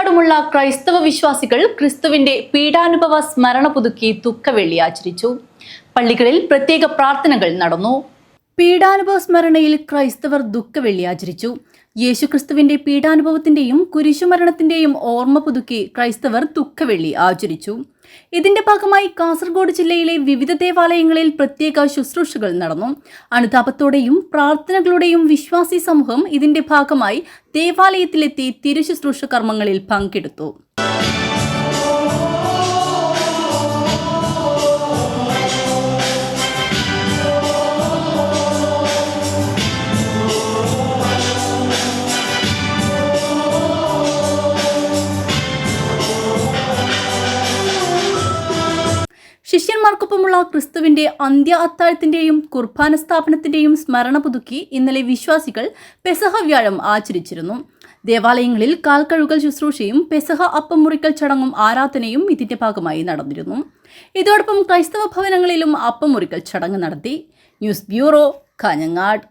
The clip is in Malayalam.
ലോകമെമ്പാടുമുള്ള ക്രൈസ്തവ വിശ്വാസികൾ ക്രിസ്തുവിന്റെ പീഡാനുഭവ സ്മരണ പുതുക്കി ദുഃഖവെള്ളി ആചരിച്ചു. പള്ളികളിൽ പ്രത്യേക പ്രാർത്ഥനകൾ നടന്നു. പീഡാനുഭവ സ്മരണയിൽ ക്രൈസ്തവർ ദുഃഖവെള്ളി ആചരിച്ചു. യേശുക്രിസ്തുവിന്റെ പീഡാനുഭവത്തിന്റെയും കുരിശുമരണത്തിന്റെയും ഓർമ്മ പുതുക്കി ക്രൈസ്തവർ ദുഃഖവെള്ളി ആചരിച്ചു. ഇതിന്റെ ഭാഗമായി കാസർഗോഡ് ജില്ലയിലെ വിവിധ ദേവാലയങ്ങളിൽ പ്രത്യേക ശുശ്രൂഷകൾ നടന്നു. അനുതാപത്തോടെയും പ്രാർത്ഥനകളുടെയും വിശ്വാസി സമൂഹം ഇതിന്റെ ഭാഗമായി ദേവാലയത്തിലെത്തി തിരുശുശ്രൂഷ കർമ്മങ്ങളിൽ പങ്കെടുത്തു. ശിഷ്യന്മാർക്കൊപ്പമുള്ള ക്രിസ്തുവിന്റെ അന്ത്യ അത്താഴത്തിന്റെയും കുർബാന സ്ഥാപനത്തിന്റെയും സ്മരണ പുതുക്കി ഇന്നലെ വിശ്വാസികൾ പെസഹ വ്യാഴം ആചരിച്ചിരുന്നു. ദേവാലയങ്ങളിൽ കാൽക്കഴുകൽ ശുശ്രൂഷയും പെസഹ അപ്പം മുറിക്കൽ ചടങ്ങും ആരാധനയും ഇതിന്റെ ഭാഗമായി നടന്നിരുന്നു. ഇതോടൊപ്പം ക്രൈസ്തവ ഭവനങ്ങളിലും അപ്പം മുറിക്കൽ ചടങ്ങ് നടത്തി. News bureau Kanhangad.